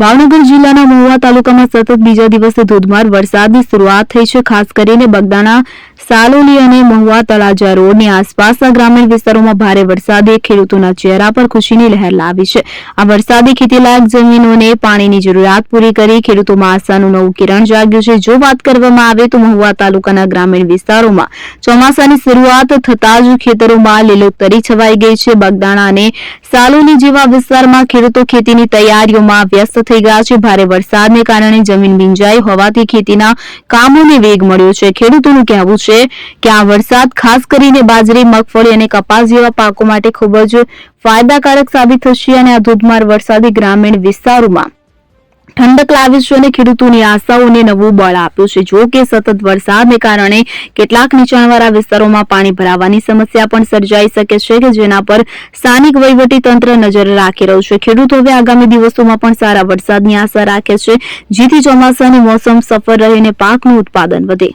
ભાવનગર જિલ્લાના મહુવા તાલુકામાં સતત બીજા દિવસે ધોધમાર વરસાદની શરૂઆત થઈ છે, ખાસ કરીને બગદાણા સાલોલી અને મહુવા તળાજા રોડની આસપાસના ગ્રામીણ વિસ્તારોમાં ભારે વરસાદે ખેડૂતોના ચહેરા પર ખુશીની લહેર લાવી છે. આ વરસાદે ખેતીલાયક જમીનોને પાણીની જરૂરિયાત પૂરી કરી ખેડૂતોમાં આશાનું નવું કિરણ જાગ્યું છે. જો વાત કરવામાં આવે તો મહુવા તાલુકાના ગ્રામીણ વિસ્તારોમાં ચોમાસાની શરૂઆત થતાં જ ખેતરોમાં લીલોતરી છવાઈ ગઈ છે. બગદાણા અને સાલોલી જેવા વિસ્તારમાં ખેડૂતો ખેતીની તૈયારીઓમાં વ્યસ્ત થઈ ગયા છે. ભારે વરસાદને કારણે જમીન ભીંજાઈ હોવાથી ખેતીના કામોને વેગ મળ્યો છે. ખેડૂતોનું કહેવું છે કે આ વરસાદ ખાસ કરીને બાજરી, મગફળી અને કપાસ જેવા પાકો માટે ખૂબ જ ફાયદાકારક સાબિત થશે અને આ ધોધમાર વરસાદી ગ્રામીણ વિસ્તારોમાં ઠંડક લાવી છે અને ખેડૂતોની આશાઓને નવું બળ આપ્યું છે. જો કે સતત વરસાદને કારણે કેટલાક નીચાણવાળા વિસ્તારોમાં પાણી ભરાવાની સમસ્યા પણ સર્જાઈ શકે છે કે જેના પર સ્થાનિક વહીવટી તંત્ર નજર રાખી રહ્યું છે. ખેડૂતો હવે આગામી દિવસોમાં પણ સારા વરસાદની આશા રાખે છે, જેથી ચોમાસાની મોસમ સફળ રહે અને પાકનું ઉત્પાદન વધે.